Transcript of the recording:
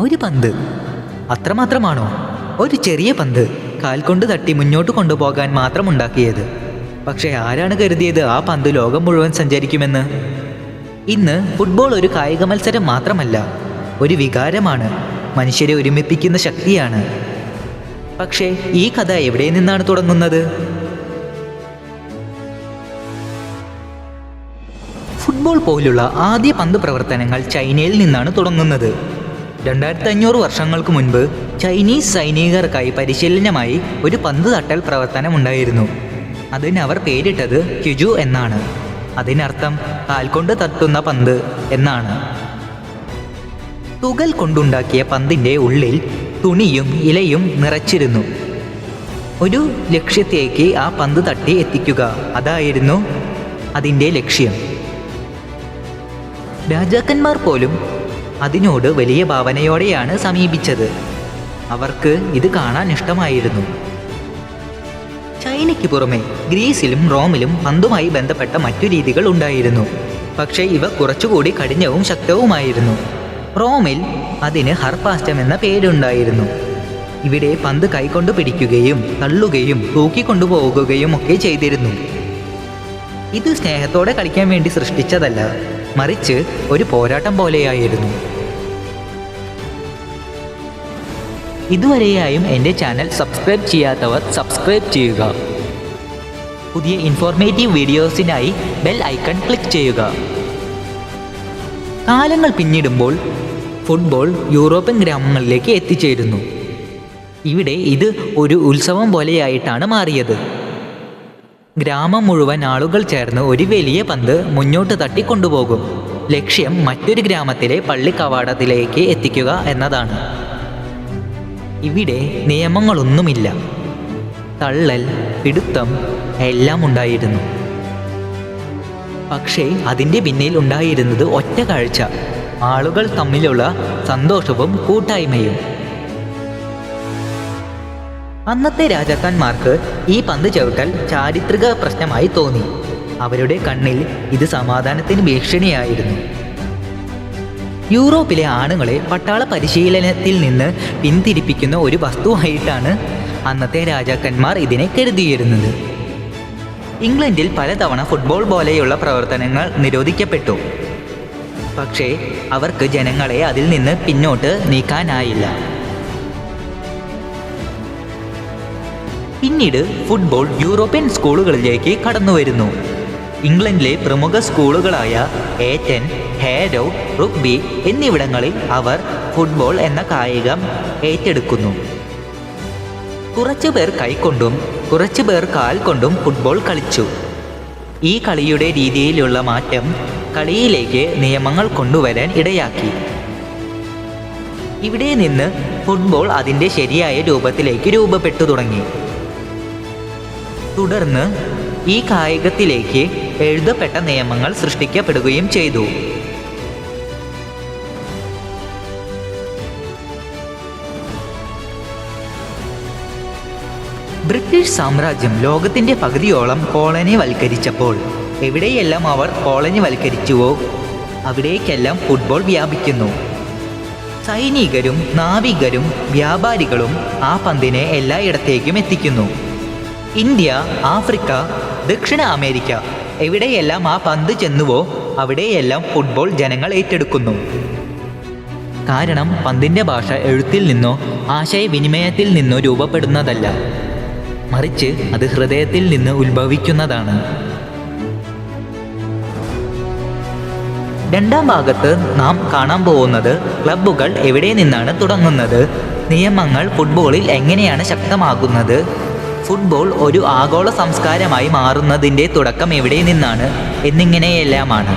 ഒരു പന്ത്. അത്രമാത്രമാണോ? ഒരു ചെറിയ പന്ത്. കാൽ കൊണ്ട് തട്ടി മുന്നോട്ട് കൊണ്ടുപോകാൻ മാത്രം ഉണ്ടാക്കിയത്. പക്ഷേ ആരാണ് കരുതിയത് ആ പന്ത് ലോകം മുഴുവൻ സഞ്ചരിക്കുമെന്ന്? ഇന്ന് ഫുട്ബോൾ ഒരു കായിക മത്സരം മാത്രമല്ല ഒരു വികാരമാണ്. മനുഷ്യരെ ഒരുമിപ്പിക്കുന്ന ശക്തിയാണ്. പക്ഷേ ഈ കഥ എവിടെ നിന്നാണ് തുടങ്ങുന്നത്? ഫുട്ബോൾ പോലുള്ള ആദ്യ പന്ത് പ്രവർത്തനങ്ങൾ ചൈനയിൽ നിന്നാണ് തുടങ്ങുന്നത്. രണ്ടായിരത്തി അഞ്ഞൂറ് വർഷങ്ങൾക്ക് മുൻപ് ചൈനീസ് സൈനികർക്കായി പരിശീലനമായി ഒരു പന്ത് തട്ടൽ പ്രവർത്തനം ഉണ്ടായിരുന്നു അതിന് അവർ പേരിട്ടത് ക്യുജു എന്നാണ്. അതിനർത്ഥം കാൽകൊണ്ട് തട്ടുന്ന പന്ത് എന്നാണ്. തുകൽ കൊണ്ടുണ്ടാക്കിയ പന്തിന്റെ ഉള്ളിൽ തുണിയും ഇലയും നിറച്ചിരുന്നു. ഒരു ലക്ഷ്യത്തേക്ക് ആ പന്ത് തട്ടി എത്തിക്കുക അതായിരുന്നു അതിന്റെ ലക്ഷ്യം. രാജാക്കന്മാർ പോലും അതിനോട് വലിയ ഭാവനയോടെയാണ് സമീപിച്ചത്. അവർക്ക് ഇത് കാണാൻ ഇഷ്ടമായിരുന്നു. ചൈനയ്ക്ക് പുറമെ ഗ്രീസിലും റോമിലും പന്തുമായി ബന്ധപ്പെട്ട മറ്റു രീതികൾ ഉണ്ടായിരുന്നു. പക്ഷേ ഇവ കുറച്ചുകൂടി കഠിനവും ശക്തവുമായിരുന്നു. റോമിൽ അതിന് ഹർപാസ്റ്റം എന്ന പേരുണ്ടായിരുന്നു. ഇവിടെ പന്ത് കൈകൊണ്ട് പിടിക്കുകയും തള്ളുകയും തൂക്കിക്കൊണ്ടുപോകുകയും ഒക്കെ ചെയ്തിരുന്നു. ഇത് സ്നേഹത്തോടെ കളിക്കാൻ വേണ്ടി സൃഷ്ടിച്ചതല്ല മറിച്ച് ഒരു പോരാട്ടം പോലെയായിരുന്നു. ഇതുവരെയായും എന്റെ ചാനൽ സബ്സ്ക്രൈബ് ചെയ്യാത്തവർ സബ്സ്ക്രൈബ് ചെയ്യുക. പുതിയ ഇൻഫോർമേറ്റീവ് വീഡിയോസിനായി ബെൽ ഐക്കൺ ക്ലിക്ക് ചെയ്യുക. കാലങ്ങൾ പിന്നിടുമ്പോൾ ഫുട്ബോൾ യൂറോപ്യൻ ഗ്രാമങ്ങളിലേക്ക് എത്തിച്ചേരുന്നു. ഇവിടെ ഇത് ഒരു ഉത്സവം പോലെയായിട്ടാണ് മാറിയത്. ഗ്രാമം മുഴുവൻ ആളുകൾ ചേർന്ന് ഒരു വലിയ പന്ത് മുന്നോട്ട് തട്ടിക്കൊണ്ടുപോകും. ലക്ഷ്യം മറ്റൊരു ഗ്രാമത്തിലെ പള്ളി കവാടത്തിലേക്ക് എത്തിക്കുക എന്നതാണ്. ഇവിടെ നിയമങ്ങളൊന്നുമില്ല. തള്ളൽ പിടുത്തം എല്ലാം ഉണ്ടായിരുന്നു. പക്ഷേ അതിന്റെ പിന്നിൽ ഉണ്ടായിരുന്നത് ഒറ്റ കാഴ്ച. ആളുകൾ തമ്മിലുള്ള സന്തോഷവും കൂട്ടായ്മയും. അന്നത്തെ രാജാക്കന്മാർക്ക് ഈ പന്ത് ചവിട്ടൽ ചാരിത്രിക പ്രശ്നമായി തോന്നി. അവരുടെ കണ്ണിൽ ഇത് സമാധാനത്തിന് ഭീഷണിയായിരുന്നു. യൂറോപ്പിലെ ആണുങ്ങളെ പട്ടാള പരിശീലനത്തിൽ നിന്ന് പിന്തിരിപ്പിക്കുന്ന ഒരു വസ്തുവായിട്ടാണ് അന്നത്തെ രാജാക്കന്മാർ ഇതിനെ കരുതിയിരുന്നത്. ഇംഗ്ലണ്ടിൽ പലതവണ ഫുട്ബോൾ പോലെയുള്ള പ്രവർത്തനങ്ങൾ നിരോധിക്കപ്പെട്ടു. പക്ഷേ അവർക്ക് ജനങ്ങളെ അതിൽ നിന്ന് പിന്നോട്ട് നീക്കാനായില്ല. പിന്നീട് ഫുട്ബോൾ യൂറോപ്യൻ സ്കൂളുകളിലേക്ക് കടന്നുവരുന്നു. ഇംഗ്ലണ്ടിലെ പ്രമുഖ സ്കൂളുകളായ ഏറ്റൻ ഹേരോ റുഗ്ബി എന്നിവിടങ്ങളിൽ അവർ ഫുട്ബോൾ എന്ന കായികം ഏറ്റെടുക്കുന്നു. കുറച്ചു പേർ കൈകൊണ്ടും കുറച്ചു പേർ കാൽ കൊണ്ടും ഫുട്ബോൾ കളിച്ചു. ഈ കളിയുടെ രീതിയിലുള്ള മാറ്റം കളിയിലേക്ക് നിയമങ്ങൾ കൊണ്ടുവരാൻ ഇടയാക്കി. ഇവിടെ നിന്ന് ഫുട്ബോൾ അതിന്റെ ശരിയായ രൂപത്തിലേക്ക് രൂപപ്പെട്ടു തുടങ്ങി. തുടർന്ന് ഈ കായികത്തിലേക്ക് എഴുതപ്പെട്ട നിയമങ്ങൾ സൃഷ്ടിക്കപ്പെടുകയും ചെയ്തു. ബ്രിട്ടീഷ് സാമ്രാജ്യം ലോകത്തിന്റെ പകുതിയോളം കോളനി വൽക്കരിച്ചപ്പോൾ എവിടെയെല്ലാം അവർ കോളനി വൽക്കരിച്ചുവോ അവിടേക്കെല്ലാം ഫുട്ബോൾ വ്യാപിക്കുന്നു. സൈനികരും നാവികരും വ്യാപാരികളും ആ പന്തിനെ എല്ലായിടത്തേക്കും എത്തിക്കുന്നു. ഇന്ത്യ ആഫ്രിക്ക ദക്ഷിണ അമേരിക്ക. എവിടെയെല്ലാം ആ പന്ത് ചെന്നുവോ അവിടെയെല്ലാം ഫുട്ബോൾ ജനങ്ങൾ ഏറ്റെടുക്കുന്നു. കാരണം പന്തിന്റെ ഭാഷ എഴുത്തിൽ നിന്നോ ആശയവിനിമയത്തിൽ നിന്നോ രൂപപ്പെടുന്നതല്ല. മറിച്ച് അത് ഹൃദയത്തിൽ നിന്ന് ഉത്ഭവിക്കുന്നതാണ്. രണ്ടാം ഭാഗത്ത് നാം കാണാൻ പോകുന്നത് ക്ലബ്ബുകൾ എവിടെ നിന്നാണ് തുടങ്ങുന്നത്? നിയമങ്ങൾ ഫുട്ബോളിൽ എങ്ങനെയാണ് ശക്തമാകുന്നത്? ഫുട്ബോൾ ഒരു ആഗോള സംസ്കാരമായി മാറുന്നതിന്റെ തുടക്കം എവിടെ നിന്നാണ് എന്നിങ്ങനെയെല്ലാമാണ്.